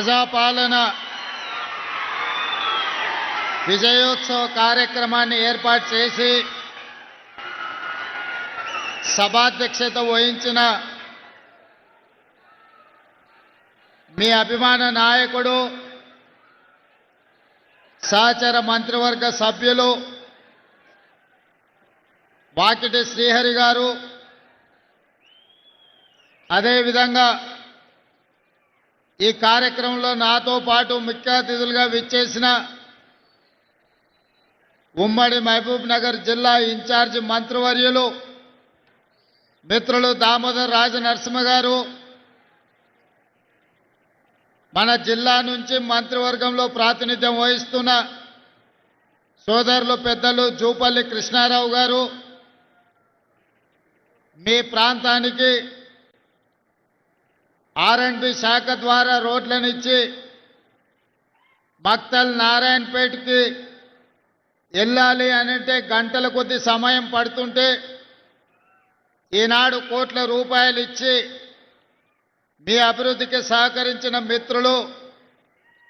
ప్రజాపాలన విజయోత్సవ కార్యక్రమాన్ని ఏర్పాటు చేసి సభాధ్యక్షత వహించిన మీ అభిమాన నాయకుడు సహచర మంత్రివర్గ సభ్యులు వాకిటి శ్రీహరి గారు అదేవిధంగా ఈ కార్యక్రమంలో నాతో పాటు ముఖ్య అతిథులుగా విచ్చేసిన ఉమ్మడి మహబూబ్ నగర్ జిల్లా ఇన్ఛార్జి మంత్రివర్యులు మిత్రులు దామోదర్ రాజ నరసింహ గారు. మన జిల్లా నుంచి మంత్రివర్గంలో ప్రాతినిధ్యం వహిస్తున్న సోదరులు పెద్దలు జూపల్లి కృష్ణారావు గారు. మీ ప్రాంతానికి ఆర్ఎండ్బి శాఖ ద్వారా రోడ్లనిచ్చి మక్తల్ నారాయణపేటకి వెళ్ళాలి అనంటే గంటల కొద్ది సమయం పడుతుంటే ఈనాడు కోట్ల రూపాయలు ఇచ్చి మీ అభివృద్ధికి సహకరించిన మిత్రులు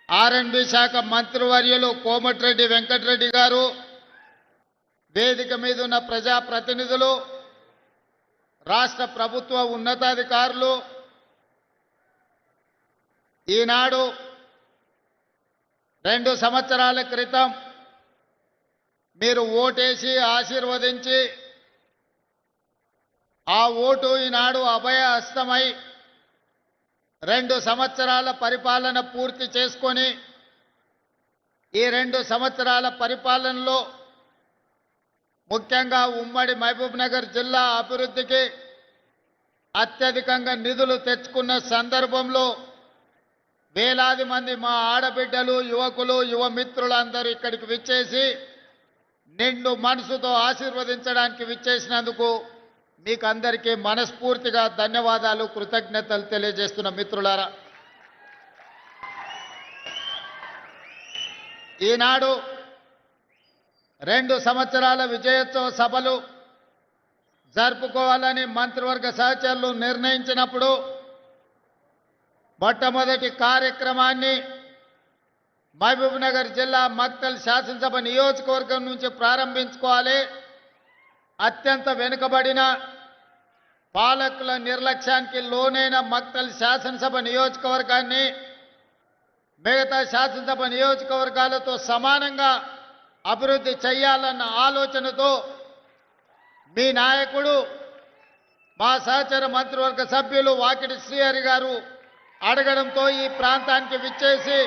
ఆర్ఎండ్బి శాఖ మంత్రివర్యులు కోమటిరెడ్డి వెంకటరెడ్డి గారు వేదిక మీద ఉన్న ప్రజాప్రతినిధులు రాష్ట్ర ప్రభుత్వ ఉన్నతాధికారులు ఈనాడు రెండు సంవత్సరాల క్రితం మీరు ఓటేసి ఆశీర్వదించి ఆ ఓటు ఈనాడు అభయ హస్తమై రెండు సంవత్సరాల పరిపాలన పూర్తి చేసుకొని ఈ రెండు సంవత్సరాల పరిపాలనలో ముఖ్యంగా ఉమ్మడి మహబూబ్నగర్ జిల్లా అభివృద్ధికి అత్యధికంగా నిధులు తెచ్చుకున్న సందర్భంలో వేలాది మంది మా ఆడబిడ్డలు యువకులు యువ మిత్రులందరూ ఇక్కడికి విచ్చేసి నిండు మనసుతో ఆశీర్వదించడానికి విచ్చేసినందుకు మీకు అందరికీ మనస్ఫూర్తిగా ధన్యవాదాలు కృతజ్ఞతలు తెలియజేస్తున్న మిత్రులారా. ఈనాడు రెండు సంవత్సరాల విజయోత్సవ సభలు జరుపుకోవాలని మంత్రివర్గ సహచరులు నిర్ణయించినప్పుడు మొట్టమొదటి కార్యక్రమాన్ని మహబూబ్నగర్ జిల్లా మక్తల్ శాసనసభ నియోజకవర్గం నుంచి ప్రారంభించుకోవాలి. అత్యంత వెనుకబడిన పాలకుల నిర్లక్ష్యానికి లోనైన మక్తల్ శాసనసభ నియోజకవర్గాన్ని మిగతా శాసనసభ నియోజకవర్గాలతో సమానంగా అభివృద్ధి చేయాలన్న ఆలోచనతో మీ నాయకుడు మా సహచర మంత్రివర్గ సభ్యులు వాకిటి శ్రీహరి గారు అడగడంతో ఈ ప్రాంతానికి విచ్చేసి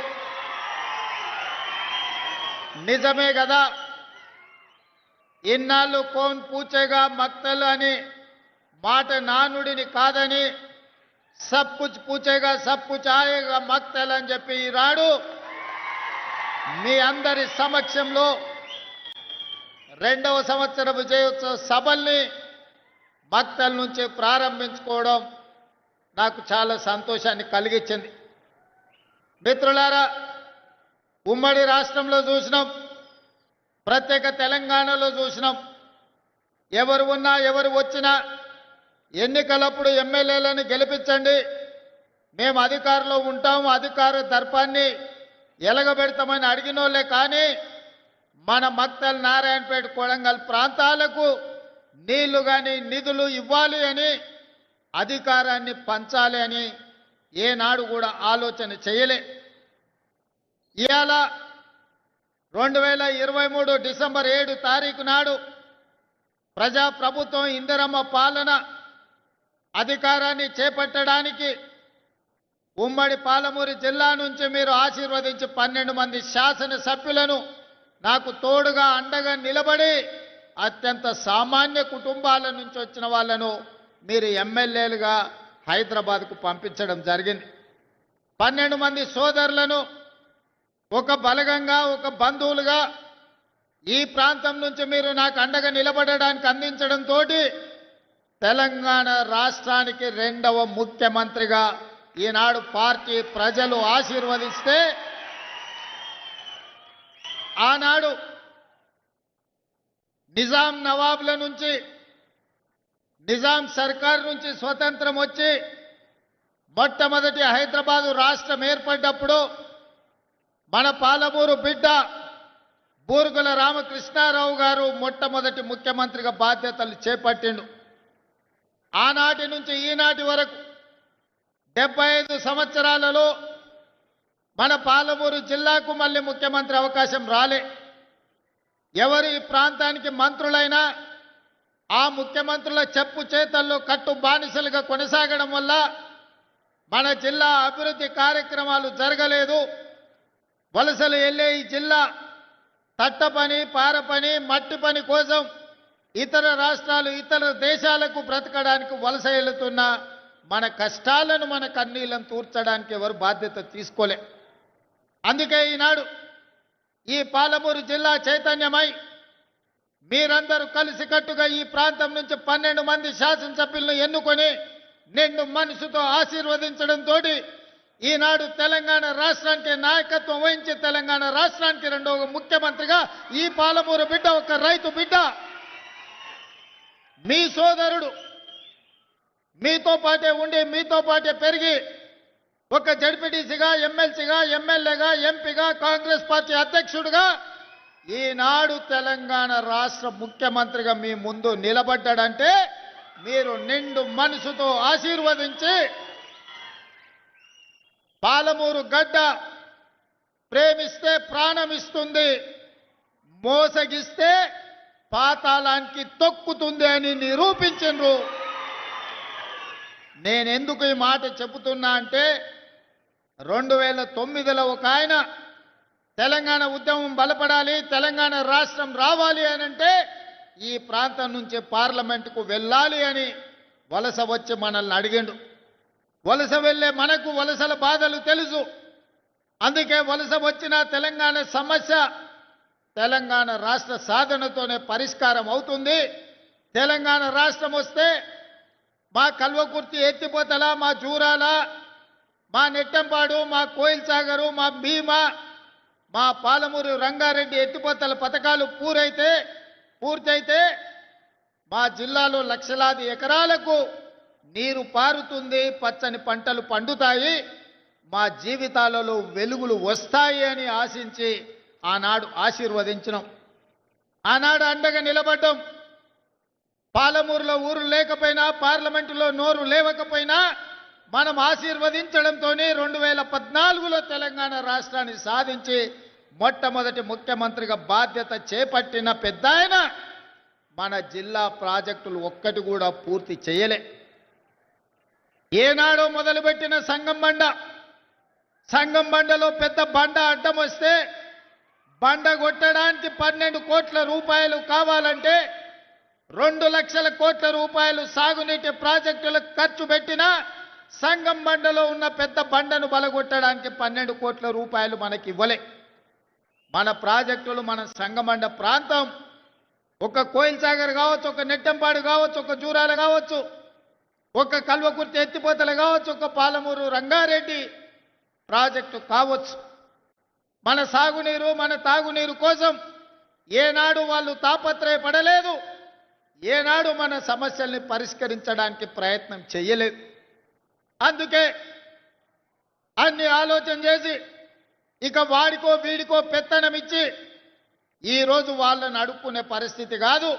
నిజమే కదా? ఇన్నాళ్ళు కోన్ పూచేగా మక్తలు అని మాట నానుడిని కాదని సబ్ కుచ్ పూచేగా సబ్ కుచ్ ఆయేగా మక్తల్ అని చెప్పి ఈనాడు మీ అందరి సమక్షంలో రెండవ సంవత్సర విజయోత్సవ సభల్ని భక్తల నుంచి ప్రారంభించుకోవడం నాకు చాలా సంతోషాన్ని కలిగించింది. మిత్రులారా ఉమ్మడి రాష్ట్రంలో చూసినాం ప్రత్యేక తెలంగాణలో చూసినాం. ఎవరు ఉన్నా ఎవరు వచ్చినా ఎన్నికలప్పుడు ఎమ్మెల్యేలను గెలిపించండి. మేము అధికారంలో ఉంటాము అధికార దర్పాన్ని ఎలగబెడతామని అడిగినోళ్ళే కానీ మన మక్తల్ నారాయణపేట కొడంగల్ ప్రాంతాలకు నీళ్ళు కానీ నిధులు ఇవ్వాలి అని అధికారాన్ని పంచాలి అని ఏనాడు కూడా ఆలోచన చేయలే. ఇవాళ రెండు వేల ఇరవై మూడు డిసెంబర్ ఏడు తారీఖు నాడు ప్రజాప్రభుత్వం ఇందిరమ్మ పాలన అధికారాన్ని చేపట్టడానికి ఉమ్మడి పాలమూరు జిల్లా నుంచి మీరు ఆశీర్వదించి పన్నెండు మంది శాసనసభ్యులను నాకు తోడుగా అండగా నిలబడి అత్యంత సామాన్య కుటుంబాల నుంచి వచ్చిన వాళ్ళను మీరు ఎమ్మెల్యేలుగా హైదరాబాద్కు పంపించడం జరిగింది. పన్నెండు మంది సోదరులను ఒక బలగంగా ఒక బంధువులుగా ఈ ప్రాంతం నుంచి మీరు నాకు అండగా నిలబడడానికి అందించడంతో తెలంగాణ రాష్ట్రానికి రెండవ ముఖ్యమంత్రిగా ఈనాడు పార్టీ ప్రజలు ఆశీర్వదిస్తే ఆనాడు నిజాం నవాబుల నుంచి నిజాం సర్కార్ నుంచి స్వతంత్రం వచ్చి మొట్టమొదటి హైదరాబాదు రాష్ట్రం ఏర్పడ్డప్పుడు మన పాలమూరు బిడ్డ బూరుగుల రామకృష్ణారావు గారు మొట్టమొదటి ముఖ్యమంత్రిగా బాధ్యతలు చేపట్టిండు. ఆనాటి నుంచి ఈనాటి వరకు డెబ్బై ఐదు సంవత్సరాలలో మన పాలమూరు జిల్లాకు మళ్ళీ ముఖ్యమంత్రి అవకాశం రాలే. ఎవరు ఈ ప్రాంతానికి మంత్రులైనా ఆ ముఖ్యమంత్రుల చెప్పు చేతల్లో కట్టు బానిసలుగా కొనసాగడం వల్ల మన జిల్లా అభివృద్ధి కార్యక్రమాలు జరగలేదు. వలసలు వెళ్ళే ఈ జిల్లా తట్ట పని పార పని మట్టి పని కోసం ఇతర రాష్ట్రాలు ఇతర దేశాలకు బ్రతకడానికి వలస వెళుతున్న మన కష్టాలను మన కన్నీళ్ళను తూర్చడానికి ఎవరు బాధ్యత తీసుకోలే. అందుకే ఈనాడు ఈ పాలమూరు జిల్లా చైతన్యమై మీరందరూ కలిసికట్టుగా ఈ ప్రాంతం నుంచి పన్నెండు మంది శాసనసభ్యులను ఎన్నుకొని నిన్ను మనసుతో ఆశీర్వదించడంతో ఈనాడు తెలంగాణ రాష్ట్రానికి నాయకత్వం వహించి తెలంగాణ రాష్ట్రానికి రెండవ ముఖ్యమంత్రిగా ఈ పాలమూరు బిడ్డ ఒక రైతు బిడ్డ. మీ సోదరుడు మీతో పాటే ఉండి మీతో పాటే పెరిగి ఒక జడ్పీటీసీగా ఎమ్మెల్సీగా ఎమ్మెల్యేగా ఎంపీగా కాంగ్రెస్ పార్టీ అధ్యక్షుడిగా ఈనాడు తెలంగాణ రాష్ట్ర ముఖ్యమంత్రిగా మీ ముందు నిలబడ్డాడంటే మీరు నిండు మనసుతో ఆశీర్వదించి పాలమూరు గడ్డ ప్రేమిస్తే ప్రాణం ఇస్తుంది మోసగిస్తే పాతాళానికి తొక్కుతుంది అని నిరూపించరు నేనెందుకు ఈ మాట చెబుతున్నా అంటే రెండు వేల తొమ్మిదిలో ఒక ఆయన తెలంగాణ ఉద్యమం బలపడాలి తెలంగాణ రాష్ట్రం రావాలి అని అంటే ఈ ప్రాంతం నుంచి పార్లమెంటుకు వెళ్ళాలి అని వలస వచ్చి మనల్ని అడిగిండు. వలస వెళ్ళే మనకు వలసల బాధలు తెలుసు. అందుకే వలస వచ్చిన తెలంగాణ సమస్య తెలంగాణ రాష్ట్ర సాధనతోనే పరిష్కారం అవుతుంది. తెలంగాణ రాష్ట్రం వస్తే మా కల్వకుర్తి ఎత్తిపోతల మా జూరాల మా నెట్టంపాడు మా కోయిల్ సాగరు మా భీమా మా పాలమూరు రంగారెడ్డి ఎత్తిపోతల పథకాలు పూరైతే పూర్తయితే మా జిల్లాలో లక్షలాది ఎకరాలకు నీరు పారుతుంది పచ్చని పంటలు పండుతాయి మా జీవితాలలో వెలుగులు వస్తాయి అని ఆశించి ఆనాడు ఆశీర్వదించినాం. ఆనాడు అండగా నిలబడ్డం. పాలమూరులో ఊరు లేకపోయినా పార్లమెంటులో నోరు లేవకపోయినా మనం ఆశీర్వదించడంతోనే రెండు వేల పద్నాలుగులో తెలంగాణ రాష్ట్రాన్ని సాధించి మొట్టమొదటి ముఖ్యమంత్రిగా బాధ్యత చేపట్టిన పెద్ద మన జిల్లా ప్రాజెక్టులు ఒక్కటి కూడా పూర్తి చేయలే. ఏనాడో మొదలుపెట్టిన సంగం బండ. సంగం బండలో పెద్ద బండ అడ్డం వస్తే బండ కొట్టడానికి పన్నెండు కోట్ల రూపాయలు కావాలంటే రెండు లక్షల కోట్ల రూపాయలు సాగునీటి ప్రాజెక్టులకు ఖర్చు పెట్టినా సంగం బండలో ఉన్న పెద్ద బండను బలగొట్టడానికి పన్నెండు కోట్ల రూపాయలు మనకి ఇవ్వలే మన ప్రాజెక్టులు మన సంగమండ ప్రాంతం. ఒక కోయిల్ సాగర్ కావచ్చు ఒక నెట్టంపాడు కావచ్చు ఒక జూరాలు కావచ్చు ఒక కల్వకుర్తి ఎత్తిపోతలు కావచ్చు ఒక పాలమూరు రంగారెడ్డి ప్రాజెక్టు కావచ్చు. మన సాగునీరు మన తాగునీరు కోసం ఏనాడు వాళ్ళు తాపత్రయపడలేదు. ఏనాడు మన సమస్యల్ని పరిష్కరించడానికి ప్రయత్నం చేయలేదు. అందుకే అన్ని ఆలోచన చేసి ఇక వాడికో వీడికో పెత్తనం ఇచ్చి ఈరోజు వాళ్ళని అడుక్కునే పరిస్థితి కాదు.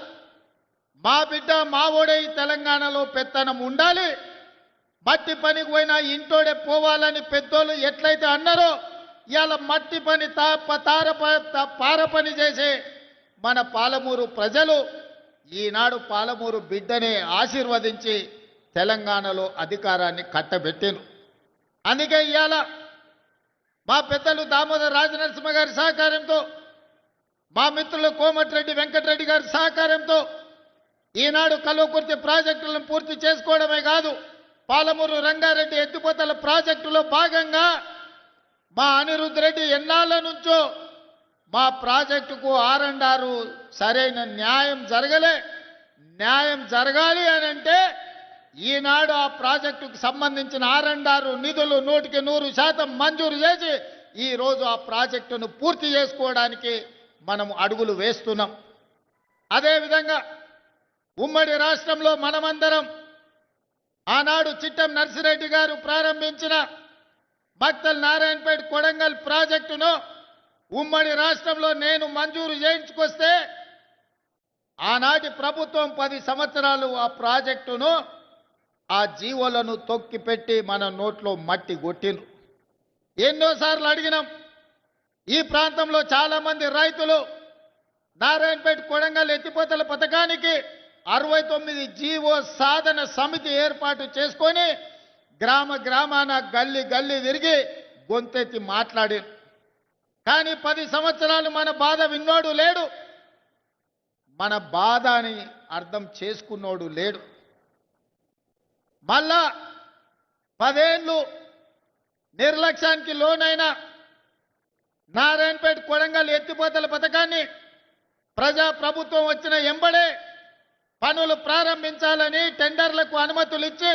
మా బిడ్డ మా ఓడే తెలంగాణలో పెత్తనం ఉండాలి. మట్టి పనికి పోయినా ఇంటోడే పోవాలని పెద్దోళ్ళు ఎట్లయితే అన్నారో ఇవాళ మట్టి పని తా తార త- పార పని చేసే మన పాలమూరు ప్రజలు ఈనాడు పాలమూరు బిడ్డని ఆశీర్వదించి తెలంగాణలో అధికారాన్ని కట్టబెట్టారు అందుకే ఇవాళ మా పెద్దలు దామోదర్ రాజనరసింహ గారి సహకారంతో మా మిత్రులు కోమటిరెడ్డి వెంకటరెడ్డి గారి సహకారంతో ఈనాడు కల్వకుర్తి ప్రాజెక్టులను పూర్తి చేసుకోవడమే కాదు పాలమూరు రంగారెడ్డి ఎత్తిపోతల ప్రాజెక్టులో భాగంగా మా అనిరుద్ధ్ రెడ్డి ఎన్నాళ్ళ నుంచో మా ప్రాజెక్టుకు ఆర్ సరైన న్యాయం జరగలే. న్యాయం జరగాలి అని అంటే ఈనాడు ఆ ప్రాజెక్టుకు సంబంధించిన ఆర్ అండ్ నిధులు నూటికి నూరు శాతం మంజూరు చేసి ఈ రోజు ఆ ప్రాజెక్టును పూర్తి చేసుకోవడానికి మనం అడుగులు వేస్తున్నాం. అదేవిధంగా ఉమ్మడి రాష్ట్రంలో మనమందరం ఆనాడు చిట్టం నర్సిరెడ్డి గారు ప్రారంభించిన భక్తల్ నారాయణపేట కొడంగల్ ప్రాజెక్టును ఉమ్మడి రాష్ట్రంలో నేను మంజూరు చేయించుకొస్తే ఆనాటి ప్రభుత్వం పది సంవత్సరాలు ఆ ప్రాజెక్టును ఆ జీవోలను తొక్కిపెట్టి మన నోట్లో మట్టి కొట్టిండ్రు. ఎన్నోసార్లు అడిగినాం. ఈ ప్రాంతంలో చాలామంది రైతులు నారాయణపేట కొడంగల్ ఎత్తిపోతల పథకానికి అరవై తొమ్మిది జీవో సాధన సమితి ఏర్పాటు చేసుకొని గ్రామ గ్రామాన గల్లి గల్లి తిరిగి గొంతెత్తి మాట్లాడి కానీ పది సంవత్సరాలు మన బాధ విన్నోడు లేడు. మన బాధ అని అర్థం చేసుకున్నోడు లేడు. మళ్ళా పదేళ్ళు నిర్లక్ష్యానికి లోనైన నారాయణపేట కొడంగల్ ఎత్తిపోతల పథకాన్ని ప్రజా ప్రభుత్వం వచ్చిన ఎంబడే పనులు ప్రారంభించాలని టెండర్లకు అనుమతులు ఇచ్చి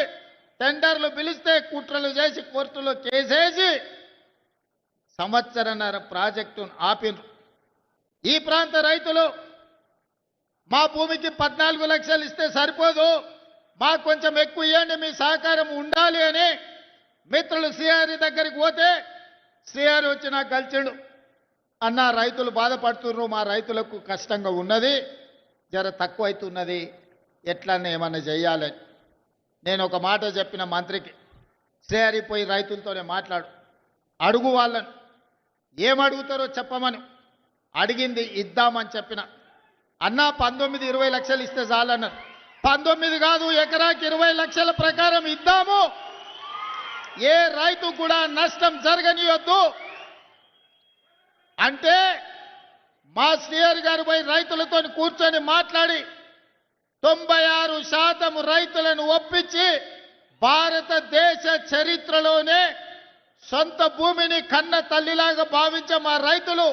టెండర్లు పిలిస్తే కుట్రలు చేసి కోర్టులో కేసేసి సంవత్సరన్నర ప్రాజెక్టును ఆపిన ఈ ప్రాంత రైతులు మా భూమికి పద్నాలుగు లక్షలు ఇస్తే సరిపోదు. మాకు కొంచెం ఎక్కువ ఇవ్వండి మీ సహకారం ఉండాలి అని మిత్రులు శ్రీహారి దగ్గరికి పోతే శ్రీహారి వచ్చి నాకు కలిచాడు అన్న రైతులు బాధపడుతున్నారు మా రైతులకు కష్టంగా ఉన్నది జర తక్కువ అవుతున్నది ఎట్లన్నా ఏమన్నా చేయాలని నేను ఒక మాట చెప్పిన మంత్రికి శ్రీహారి పోయి రైతులతోనే మాట్లాడు. అడుగు వాళ్ళను. ఏమడుగుతారో చెప్పమని. అడిగింది ఇద్దామని చెప్పిన. అన్నా పంతొమ్మిది ఇరవై లక్షలు ఇస్తే చాలన్నారు. పంతొమ్మిది కాదు ఎకరాకి ఇరవై లక్షల ప్రకారం ఇద్దాము. ఏ రైతు కూడా నష్టం జరగనియొద్దు. అంటే మా శ్రీహరి గారు పోయి రైతులతో కూర్చొని మాట్లాడి తొంభై ఆరు శాతం రైతులను ఒప్పించి భారతదేశ చరిత్రలోనే సొంత భూమిని కన్న తల్లిలాగా భావించే మా రైతులు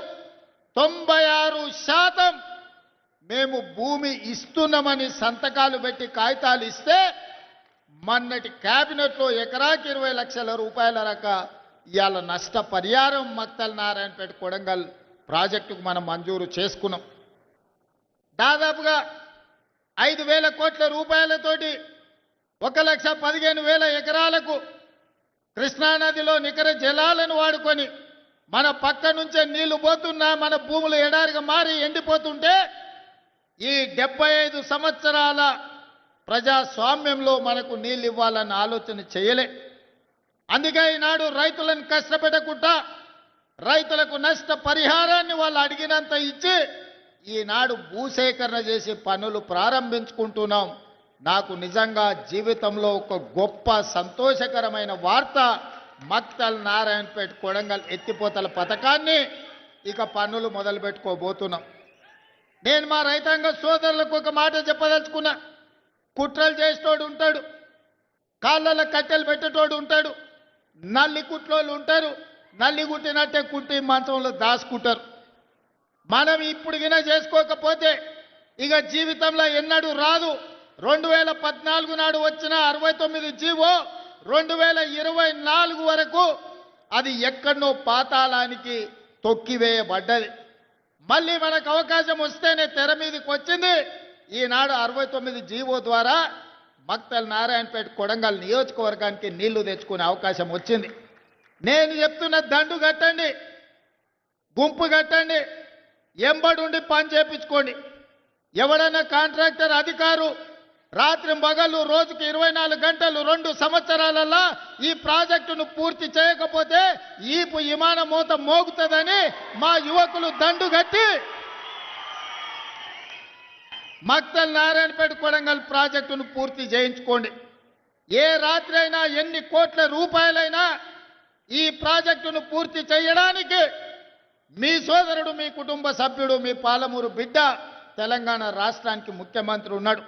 తొంభై ఆరు శాతం మేము భూమి ఇస్తున్నామని సంతకాలు పెట్టి కాగితాలు ఇస్తే మొన్నటి క్యాబినెట్లో ఎకరాకి ఇరవై లక్షల రూపాయల రక ఇవాళ నష్ట పరిహారం మక్తల్ నారాయణపేట కొడంగల్ ప్రాజెక్టుకు మనం మంజూరు చేసుకున్నాం. దాదాపుగా ఐదు వేల కోట్ల రూపాయలతోటి ఒక లక్ష పదిహేను వేల ఎకరాలకు కృష్ణానదిలో నికర జలాలను వాడుకొని మన పక్క నుంచే నీళ్ళు పోతున్నా మన భూములు ఎడారిగా మారి ఎండిపోతుంటే ఈ డెబ్బై ఐదు సంవత్సరాల ప్రజాస్వామ్యంలో మనకు నీళ్ళు ఇవ్వాలన్న ఆలోచన చేయలే. అందుకే ఈనాడు రైతులను కష్టపెట్టకుండా రైతులకు నష్ట పరిహారాన్ని వాళ్ళు అడిగినంత ఇచ్చి ఈనాడు భూసేకరణ చేసి పనులు ప్రారంభించుకుంటున్నాం. నాకు నిజంగా జీవితంలో ఒక గొప్ప సంతోషకరమైన వార్త మక్తల్ నారాయణపేట కొడంగల్ ఎత్తిపోతల పథకాన్ని ఇక పనులు మొదలు పెట్టుకోబోతున్నాం నేను మా రైతాంగ సోదరులకు ఒక మాట చెప్పదలుచుకున్నా. కుట్రలు చేసేటోడు ఉంటాడు. కాళ్ళలో కట్టెలు పెట్టేటోడు ఉంటాడు. నల్లి కుట్లోళ్ళు ఉంటారు. నల్లి కుట్టినట్టే కుట్టి మంచంలో దాచుకుంటారు. మనం ఇప్పుడు గిన చేసుకోకపోతే ఇక జీవితంలో ఎన్నడూ రాదు. రెండు వేల పద్నాలుగు నాడు వచ్చిన అరవై తొమ్మిది జీవో రెండు వేల ఇరవై నాలుగు వరకు అది ఎక్కడనో పాతాళానికి తొక్కివేయబడ్డది. మళ్ళీ మనకు అవకాశం వస్తేనే తెర మీదకి వచ్చింది. ఈనాడు అరవై తొమ్మిది జీవో ద్వారా భక్తల నారాయణపేట కొడంగల్ నియోజకవర్గానికి నీళ్ళు తెచ్చుకునే అవకాశం వచ్చింది. నేను చెప్తున్న దండు కట్టండి గుంపు కట్టండి ఎంబడుండి పని చేపించుకోండి. ఎవడన్నా కాంట్రాక్టర్ అధికారు రాత్రి పగలు రోజుకి ఇరవై నాలుగు గంటలు రెండు సంవత్సరాలలో ఈ ప్రాజెక్టును పూర్తి చేయకపోతే ఈపు విమాన మూత మోగుతుందని మా యువకులు దండు కట్టి మక్తల్ నారాయణపేట కొడంగల్ ప్రాజెక్టును పూర్తి చేయించుకోండి. ఏ రాత్రి అయినా ఎన్ని కోట్ల రూపాయలైనా ఈ ప్రాజెక్టును పూర్తి చేయడానికి మీ సోదరుడు మీ కుటుంబ సభ్యుడు మీ పాలమూరు బిడ్డ తెలంగాణ రాష్ట్రానికి ముఖ్యమంత్రి ఉన్నాడు.